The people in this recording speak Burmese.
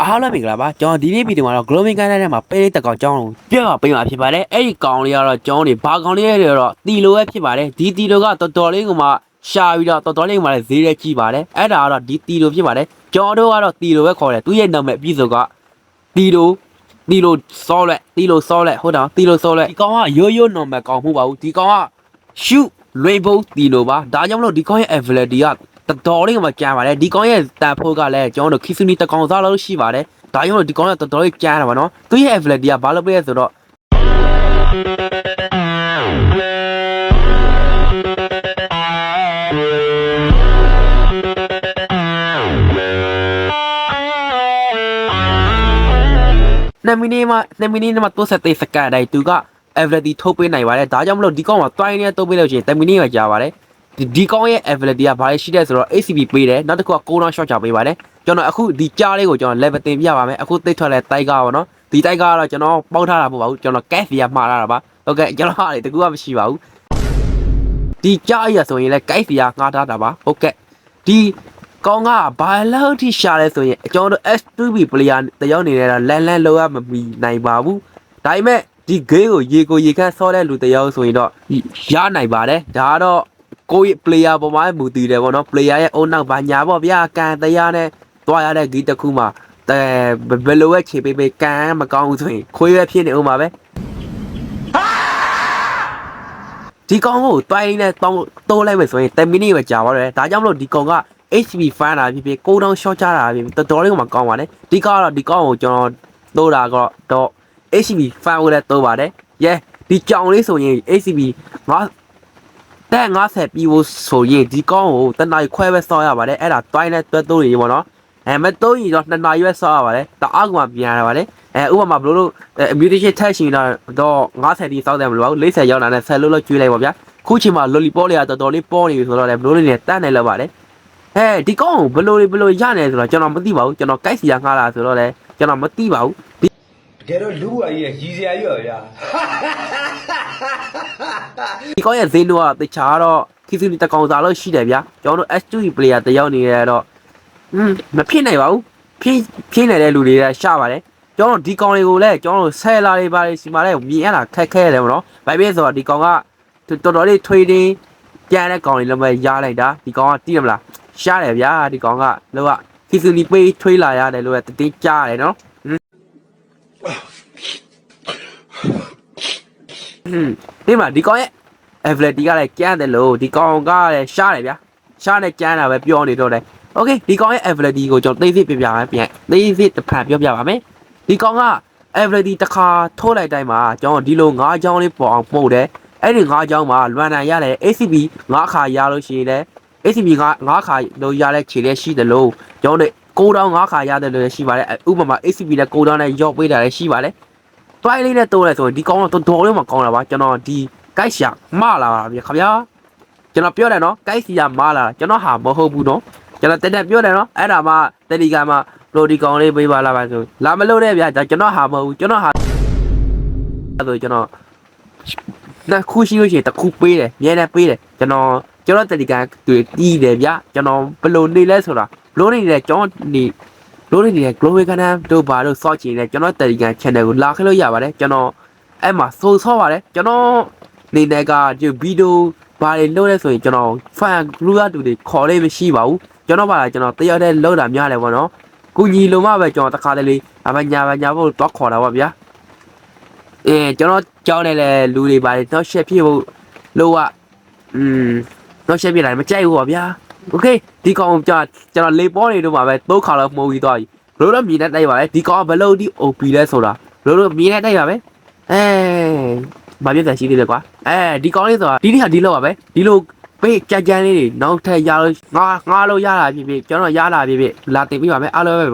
အားလုံးမင်္ဂလာပါကျွန်တော်ဒီနေ့ဗီဒီယိုမှာတော့ Global Guide ထဲမှာပေးတဲ့တကောင်ကြောင်းကိုပြပါပေးမှာဖြစ်ပါတယ်အဲ့ဒီကောင်လေးကတော့ကြောင်းတွေဘာကောင်လေးလဲဆိုတော့တီလိုပဲဖြစ်ပါတယ်ဒီတီလိုကတော်တော်လေးကမှရှာပြီးတော့တော်တော်လေးကမှလည်းဈေးရဲကြီးပါတယ်အဲ့ဒါကတော့ဒီတီလိုဖြစ်ပါတယ်ကျွန်တော်တို့ကတော့တီလိုပဲခေါ်တယ်သူရဲ့နာမည်အပြည့်စုံကတီလိုတီလိုစောလက်တီလိုစောလက်ဟုတ်တာတီလိုစောလက်ဒီကောင်ကရိုးရိုး normal ကောင်မဟုတ်ပါဘူးဒီကောင်က shoot rainbow တီလိုပါဒါကြောင့်မလို့ဒီကောင်ရဲ့ ability က တော်တော်လေးကမှကြမ်းပါတယ်ဒီကောင်ရဲ့တန်ဖိုးကလည်းကျွန်တော်တို့ခီဆူနီတကောင်စားလို့ရှိပါတယ်ဒါကြောင့်ဒီကောင်ကတော်တော်လေးကြမ်းတာပါနော်သူရဲ့ ability ကဘာလို့ပြည့်ဆိုတော့2မိနစ်မှ2မိနစ်မှ30စက္ကန့်တိုင်းသူက ability ထုတ်ပေးနိုင်ပါတယ်ဒါကြောင့်မလို့ဒီကောင်ကတွိုင်းနေထုတ်ပေးလို့ရှိရင်10မိနစ်ပဲကြာပါတယ် ဒီဒီကောင်ရဲ့ ability ကဘာလဲရှိတဲ့ဆိုတော့ ACB ပေးတယ်နောက်တစ်ခုက6 round shot ချပေးပါတယ်ကျွန်တော်အခုဒီကြားလေးကိုကျွန်တော် level တင်ပြပါမယ်အခုသိထွက်တဲ့တိုက်ကားပါနော်ဒီတိုက်ကားကတော့ကျွန်တော်ပေါက်ထားတာမဟုတ်ပါဘူးကျွန်တော် cash ရမှားထားတာပါဟုတ်ကဲ့ကျွန်တော်ဟာလေတကူကမရှိပါဘူးဒီကြားရဆိုရင်လည်း cash ရငှားထားတာပါဟုတ်ကဲ့ဒီကောင်ကဘာလို့ထိရှာလဲဆိုရင်ကျွန်တော်တို့ S2B player တယောက်နေနေတာလန်လန်လောက်ရမမီနိုင်ပါဘူးဒါပေမဲ့ဒီ game ကိုရေကိုရေခန့်ဆော့တဲ့လူတယောက်ဆိုရင်တော့ရနိုင်ပါတယ်ဒါကတော့ ကိုယ့် player ပေါ်မှာမူတည်တယ်ပေါ့နော် player ရဲ့အုံနောက်ဘာညာပေါ့ဗျာကန်တရားနဲ့တွားရတဲ့ဂီတစ်ခုမှာအဲဘယ်လိုပဲခြေပေးပေးကန်မကောင်းဘူးဆိုရင်ခွေးပဲဖြစ်နေဦးမှာပဲဒီကောင်ကိုတွိုင်းနဲ့တောင်းတိုးလိုက်မယ်ဆိုရင်10မိနစ်ပဲကြာသွားတယ်ဒါကြောင့်မလို့ဒီကောင်က HP fan တာဖြစ်ဖြစ်ကိုတောင်းရှော့ချတာဖြစ်ဖြစ်တော်တော်လေးကမှကောင်းပါတယ်ဒီကောင်ကတော့ဒီကောင်ကိုကျွန်တော်တိုးတာကတော့ HB fan ကိုလည်းတိုးပါတယ် yeah ဒီကြောင်လေးဆိုရင် HB ငါ တဲ့90ပြီးဖို့ဆိုရင်ဒီကောင်းကိုတနင်္လာခွဲပဲစောရပါတယ်အဲ့ဒါတွိုင်းနဲ့တွဲတိုးရင်ပေါ့နော်အဲမတိုးရင်တော့နှစ်နာရီပဲစောရပါတယ်တအားကမှပြန်ရပါတယ်အဲဥပမာဘလို့လို့ mutation ထက်ရှင်တော့90တီစောက်တယ်မလို့ပါဘူး40ရောက်လာတဲ့ဆက်လို့လို့ကျွေးလိုက်ပါဗျာခုချိန်မှာ lollipop လေးကတော်တော်လေးပေါ်နေပြီဆိုတော့လည်းဘလို့လေးနဲ့တန်းနေလောက်ပါတယ်ဟဲ့ဒီကောင်းကိုဘလို့လေးဘလို့ရနေဆိုတော့ကျွန်တော်မသိပါဘူးကျွန်တော်ကိုက်စီရငှားလာဆိုတော့လည်းကျွန်တော်မသိပါဘူး တကယ်တော့လူဝါကြီးရဲ့ရည်စရာကြီးပါဗျာဒီကောင်းရဲ့ဈေးနှုန်းကတခြားတော့ခီစီနီတကောင်စားလို့ရှိတယ်ဗျာကျွန်တော်တို့ S2 player တယောက်နေရတော့อืมမဖြစ်နိုင်ပါဘူးဖြင်းဖြင်းနေတဲ့လူတွေကရှာပါတယ်ကျွန်တော်ဒီကောင်တွေကိုလည်းကျွန်တော်တို့ဆယ်လာတွေပါလေစီမှာလည်းမြင်ရတာခက်ခဲတယ်ဗောနော်ဘာဖြစ်ဆိုတော့ဒီကောင်ကတော်တော်လေး trading ကြမ်းတဲ့ကောင်တွေလည်းမရလိုက်တာဒီကောင်ကသိရမလားရှားတယ်ဗျာဒီကောင်ကလောကခီစီနီပေးထွေးလာရတယ်လို့တတိကြားတယ်နော်ဟွန်း ဒီမှာဒီကောင်ရဲ့ Avelty ကလည်းကြမ်းတယ်လို့ဒီကောင်ကလည်းရှားတယ်ဗျာရှားနဲ့ကြမ်းတာပဲပြောနေတော့တယ် Okay ဒီကောင်ရဲ့ Avelty ကိုကျွန်တော်သိသိပြပြပါမယ်ပြန်သိသိတစ်ဖန်ပြောပြပါမယ်ဒီကောင်က Avelty တစ်ခါထိုးလိုက်တိုင်းမှာကျွန်တော်ဒီလို၅ချောင်းလေးပေါ်အောင်မှုတ်တယ်အဲ့ဒီ၅ချောင်းမှာလွန်တန်ရတယ် ACB ၅ခါရလို့ရှိရင်လည်း ACB က၅ခါလို့ရတဲ့ခြေလေးရှိတယ်လို့ကျွန်တော် တို့ကိုတောင်း၅ခါရတယ်လို့လည်းရှိပါတယ်ဥပမာ ACB နဲ့ကိုတောင်းနဲ့ရော့ပေးတာလည်းရှိပါတယ်တွိုင်းလေးနဲ့တိုးလိုက်ဆိုရင်ဒီကောင်တော့တော်တော်လေးမှကောင်းတာပါကျွန်တော်ဒီကိုက်ရှာမလာပါဗျခင်ဗျာကျွန်တော်ပြောတယ်နော်ကိုက်စီယာမလာကျွန်တော်ဟာမဟုတ်ဘူးနော်ကျွန်တော်တက်တက်ပြောတယ်နော်အဲ့ဒါမှတက်ဒီကမှပရိုဒီကောင်လေးပေးပါလာပါဆိုလာမလို့တဲ့ဗျာကျွန်တော်ဟာမဟုတ်ဘူးကျွန်တော်ဟာဆိုကျွန်တော်နှစ်ခုရှိလို့ရှိရင်တစ်ခုပေးတယ်မြဲတယ်ပေးတယ်ကျွန်တော်ကျွန်တော်တက်ဒီကတွေ့တီးတယ်ဗျာကျွန်တော်ဘယ်လိုနေလဲဆိုတာဘ လို့နေလဲကျွန်တော်နေလို့နေတယ် global canal တို့ဘာလို့စော့ချင်လဲကျွန်တော်တက်ဒီက channel ကိုလာခဲ့လို့ရပါတယ်ကျွန်တော်အဲ့မှာစိုးဆော့ပါတယ်ကျွန်တော်နေနဲ့ကဒီဗီဒီယိုဘာတွေလုပ်လဲဆိုရင်ကျွန်တော် fan group တူတွေခေါ်လေးမရှိပါဘူးကျွန်တော်ပါလားကျွန်တော်တယောက်တည်းလောက်တာများတယ်ဗောနော်ကုညီလုံးမပဲကျွန်တော်တခါတလေအမညာပါညာဖို့တော့ခေါ်တာပါဗျာအဲကျွန်တော်ကြောင်းနေလေလူတွေပါလေတော့ရှက်ဖြစ်ဖို့လို့ကอืมတော့ရှက်ပြတာမကြိုက်ဘူးပါဗျာ โอเคဒီကောင်ကျွန်တော်ကျွန်တော်လေပေါ်နေတော့မှာပဲသုံးခါလောက်မှုပြီးသွားပြီဘလို့တော့မြင်တဲ့တိုက်ပါပဲဒီကောင်ဘလို့ဒီ OP လဲဆိုတာဘလို့တော့မြင်တဲ့တိုက်ပါပဲအဲဘာပြဿနာရှိသေးလဲကွာအဲဒီကောင်လေးဆိုတာဒီနေ့ဟာဒီလောက်ပါပဲဒီလိုပေးကြကြမ်းလေးတွေနောက်ထပ်ရလို့ငါငါလို့ရတာဖြစ်ဖြစ်ကျွန်တော်ရတာဖြစ်ဖြစ်လာတင်ပြပါမယ်အားလုံးပဲ